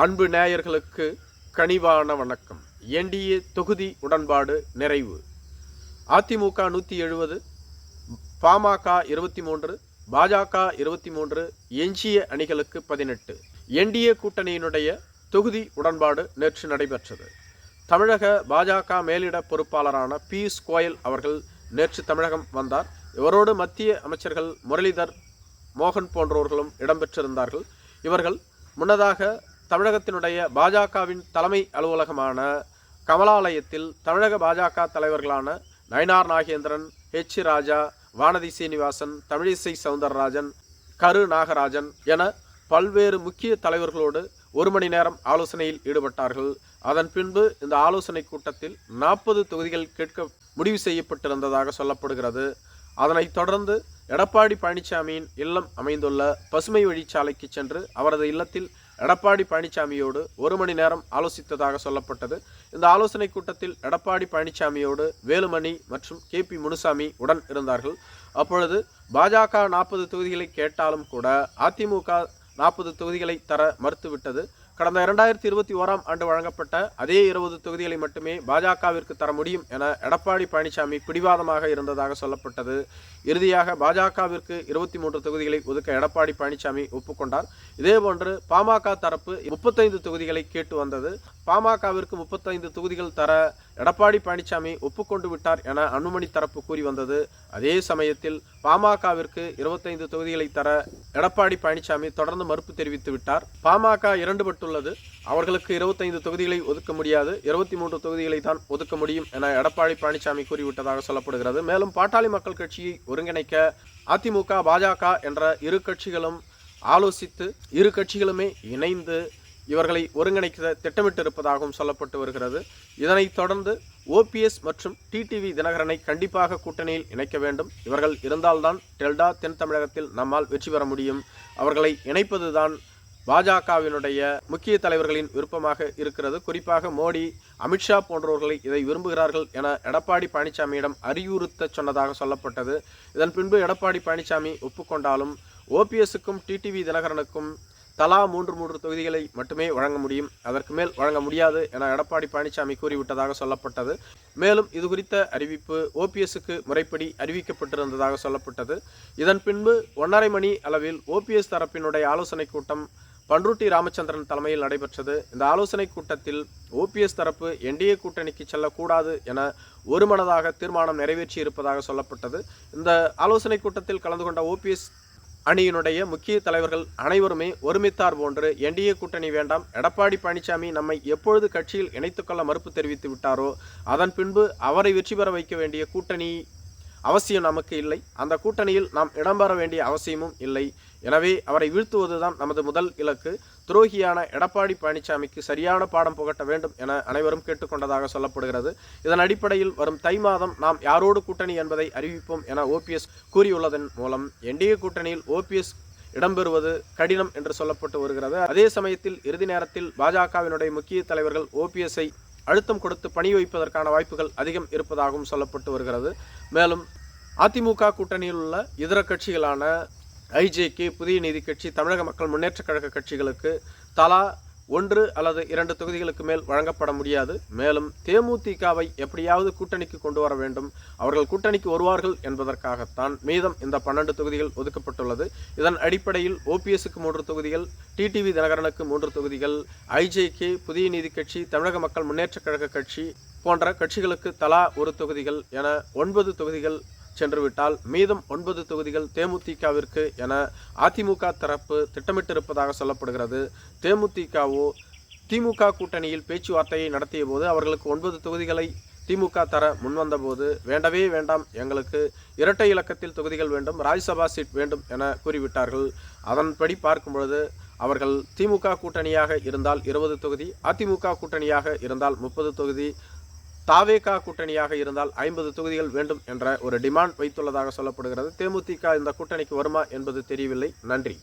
அன்பு நேயர்களுக்கு கனிவான வணக்கம். என்டிஏ தொகுதி உடன்பாடு நிறைவு. அதிமுக நூற்றி எழுபது பாமக இருபத்தி மூன்று பாஜக இருபத்தி மூன்று எஞ்சிய அணிகளுக்கு பதினெட்டு. என்டிஏ கூட்டணியினுடைய தொகுதி உடன்பாடு நேற்று நடைபெற்றது. தமிழக பாஜக மேலிட பொறுப்பாளரான பியூஷ் கோயல் அவர்கள் நேற்று தமிழகம் வந்தார். இவரோடு மத்திய அமைச்சர்கள் முரளிதர் மோகன் போன்றவர்களும் இடம்பெற்றிருந்தார்கள். இவர்கள் முன்னதாக தமிழகத்தினுடைய பாஜகவின் தலைமை அலுவலகமான கமலாலயத்தில் தமிழக பாஜக தலைவர்களான நயனார் நாகேந்திரன் ஹெச் ராஜா வானதி சீனிவாசன் தமிழிசை சவுந்தரராஜன் கரு. நாகராஜன் என பல்வேறு முக்கிய தலைவர்களோடு ஒரு மணி நேரம் ஆலோசனையில் ஈடுபட்டார்கள். அதன் பின்பு இந்த ஆலோசனை கூட்டத்தில் நாற்பது தொகுதிகள் கேட்க முடிவு செய்யப்பட்டிருந்ததாக சொல்லப்படுகிறது. அதனைத் தொடர்ந்து எடப்பாடி பழனிசாமியின் இல்லம் அமைந்துள்ள பசுமை வழிச்சாலைக்கு சென்று அவரது இல்லத்தில் எடப்பாடி பழனிசாமியோடு ஒரு மணி நேரம் ஆலோசித்ததாக சொல்லப்பட்டது. இந்த ஆலோசனை கூட்டத்தில் எடப்பாடி பழனிசாமியோடு வேலுமணி மற்றும் கே பி முனுசாமி உடன் இருந்தார்கள். அப்பொழுது பாஜக நாற்பது தொகுதிகளை கேட்டாலும் கூட அதிமுக நாற்பது தொகுதிகளை தர மறுத்துவிட்டது. கடந்த இரண்டாயிரத்தி இருபத்தி ஓராம் ஆண்டு வழங்கப்பட்ட அதே இருபது தொகுதிகளை மட்டுமே பாஜகவிற்கு தர முடியும் என எடப்பாடி பழனிசாமி பிடிவாதமாக இருந்ததாக சொல்லப்பட்டது. இறுதியாக பாஜகவிற்கு இருபத்தி மூன்று தொகுதிகளை ஒதுக்க எடப்பாடி பழனிசாமி ஒப்புக்கொண்டார். இதேபோன்று பாமக தரப்பு முப்பத்தைந்து தொகுதிகளை கேட்டு வந்தது. பாமகவிற்கு முப்பத்தைந்து தொகுதிகள் தர எடப்பாடி பழனிசாமி ஒப்புக்கொண்டு விட்டார் என அனுமணி தரப்பு கூறி வந்தது. அதே சமயத்தில் பாமகவிற்கு இருபத்தைந்து தொகுதிகளை தர எடப்பாடி பழனிசாமி தொடர்ந்து மறுப்பு தெரிவித்து விட்டார். பாமக உள்ளது. அவர்களுக்கு இருபத்தைந்து தொகுதிகளை ஒதுக்க முடியாது. இருபத்தி மூன்று தொகுதிகளை தான் ஒதுக்க முடியும் என எடப்பாடி பழனிசாமி கூறிவிட்டதாக சொல்லப்படுகிறது. மேலும் பாட்டாளி மக்கள் கட்சியை ஒருங்கிணைக்க அதிமுக பாஜக என்ற இரு கட்சிகளும் ஆலோசித்து இரு கட்சிகளுமே இணைந்து இவர்களை ஒருங்கிணைக்க திட்டமிட்டிருப்பதாகவும் சொல்லப்பட்டு வருகிறது. இதனைத் தொடர்ந்து ஓபிஎஸ் மற்றும் டிடிவி தினகரனை கண்டிப்பாக கூட்டணியில் இணைக்க வேண்டும். இவர்கள் இருந்தால்தான் டெல்டா தென் தமிழகத்தில் நம்மால் வெற்றி பெற முடியும். அவர்களை இணைப்பதுதான் பாஜகவினுடைய முக்கிய தலைவர்களின் விருப்பமாக இருக்கிறது. குறிப்பாக மோடி அமித்ஷா போன்றவர்களை இதை விரும்புகிறார்கள் என எடப்பாடி பழனிசாமியிடம் அறிவுறுத்த சொன்னதாக சொல்லப்பட்டது. இதன் பின்பு எடப்பாடி பழனிசாமி ஒப்புக்கொண்டாலும் ஓபிஎஸ்க்கும் டிடிவி தினகரனுக்கும் தலா மூன்று மூன்று தொகுதிகளை மட்டுமே வழங்க முடியும். அதற்கு மேல் வழங்க முடியாது என எடப்பாடி பழனிசாமி கூறிவிட்டதாக சொல்லப்பட்டது. மேலும் இது குறித்த அறிவிப்பு ஓபிஎஸ்க்கு முறைப்படி அறிவிக்கப்பட்டிருந்ததாக சொல்லப்பட்டது. இதன் பின்பு ஒன்றரை மணி அளவில் ஓபிஎஸ் தரப்பினுடைய ஆலோசனை கூட்டம் பன்ருட்டி ராமச்சந்திரன் தலைமையில் நடைபெற்றது. இந்த ஆலோசனை கூட்டத்தில் ஓபிஎஸ் தரப்பு என்டிஏ கூட்டணிக்கு செல்லக்கூடாது என ஒருமனதாக தீர்மானம் நிறைவேற்றி இருப்பதாக சொல்லப்பட்டது. இந்த ஆலோசனை கூட்டத்தில் கலந்து கொண்ட ஓபிஎஸ் அணியினுடைய முக்கிய தலைவர்கள் அனைவருமே ஒருமித்தார் போன்று என்டிஏ கூட்டணி வேண்டாம் எடப்பாடி பழனிசாமி நம்மை எப்பொழுது கட்சியில் இணைத்துக்கொள்ள மறுப்பு தெரிவித்து விட்டாரோ அதன் பின்பு அவரை வெற்றி பெற வைக்க வேண்டிய கூட்டணி அவசியம் நமக்கு இல்லை. அந்த கூட்டணியில் நாம் இடம்பெற வேண்டிய அவசியமும் இல்லை. எனவே அவரை வீழ்த்துவதுதான் நமது முதல் இலக்கு. துரோகியான எடப்பாடி பழனிசாமிக்கு சரியான பாடம் புகட்ட வேண்டும் என அனைவரும் கேட்டுக்கொண்டதாக சொல்லப்படுகிறது. இதன் அடிப்படையில் வரும் தை மாதம் நாம் யாரோடு கூட்டணி என்பதை அறிவிப்போம் என ஓபிஎஸ் கூறியுள்ளதன் மூலம் என்டிஏ கூட்டணியில் ஓபிஎஸ் இடம்பெறுவது கடினம் என்று சொல்லப்பட்டு வருகிறது. அதே சமயத்தில் இறுதி நேரத்தில் பாஜகவினுடைய முக்கிய தலைவர்கள் ஓபிஎஸ்ஐ அழுத்தம் கொடுத்து பணி வைப்பதற்கான வாய்ப்புகள் அதிகம் இருப்பதாகவும் சொல்லப்பட்டு வருகிறது. மேலும் அதிமுக கூட்டணியில் உள்ள இதர கட்சிகளான ஐஜேகே புதிய நீதி கட்சி தமிழக மக்கள் முன்னேற்ற கழக கட்சிகளுக்கு தலா ஒன்று அல்லது இரண்டு தொகுதிகளுக்கு மேல் வழங்கப்பட முடியாது. மேலும் தேமுதிகவை எப்படியாவது கூட்டணிக்கு கொண்டு வர வேண்டும். அவர்கள் கூட்டணிக்கு வருவார்கள் என்பதற்காகத்தான் மீதம் இந்த பன்னெண்டு தொகுதிகள் ஒதுக்கப்பட்டுள்ளது. இதன் அடிப்படையில் ஓபிஎஸ்க்கு மூன்று தொகுதிகள் டிடிவி தினகரனுக்கு மூன்று தொகுதிகள் ஐஜேகே புதிய நீதி கட்சி தமிழக மக்கள் முன்னேற்றக் கழக கட்சி போன்ற கட்சிகளுக்கு தலா ஒரு தொகுதிகள் என ஒன்பது தொகுதிகள் சென்றுவிட்டால் மீதம் ஒன்பது தொகுதிகள் தேமுதிகவிற்கு என அதிமுக தரப்பு திட்டமிட்டிருப்பதாக சொல்லப்படுகிறது. தேமுதிகவோ திமுக கூட்டணியில் பேச்சுவார்த்தையை நடத்திய போது அவர்களுக்கு ஒன்பது தொகுதிகளை திமுக தர முன்வந்தபோது வேண்டவே வேண்டாம் எங்களுக்கு இரட்டை இலக்கத்தில் தொகுதிகள் வேண்டும் ராஜ்யசபா சீட் வேண்டும் என கூறிவிட்டார்கள். அதன்படி பார்க்கும் பொழுது அவர்கள் திமுக கூட்டணியாக இருந்தால் இருபது தொகுதி அதிமுக கூட்டணியாக இருந்தால் முப்பது தொகுதி தாவேகா கூட்டணியாக இருந்தால் ஐம்பது தொகுதிகள் வேண்டும் என்ற ஒரு டிமாண்ட் வைத்துள்ளதாக சொல்லப்படுகிறது. தேமுதிக இந்த கூட்டணிக்கு வருமா என்பது தெரியவில்லை. நன்றி.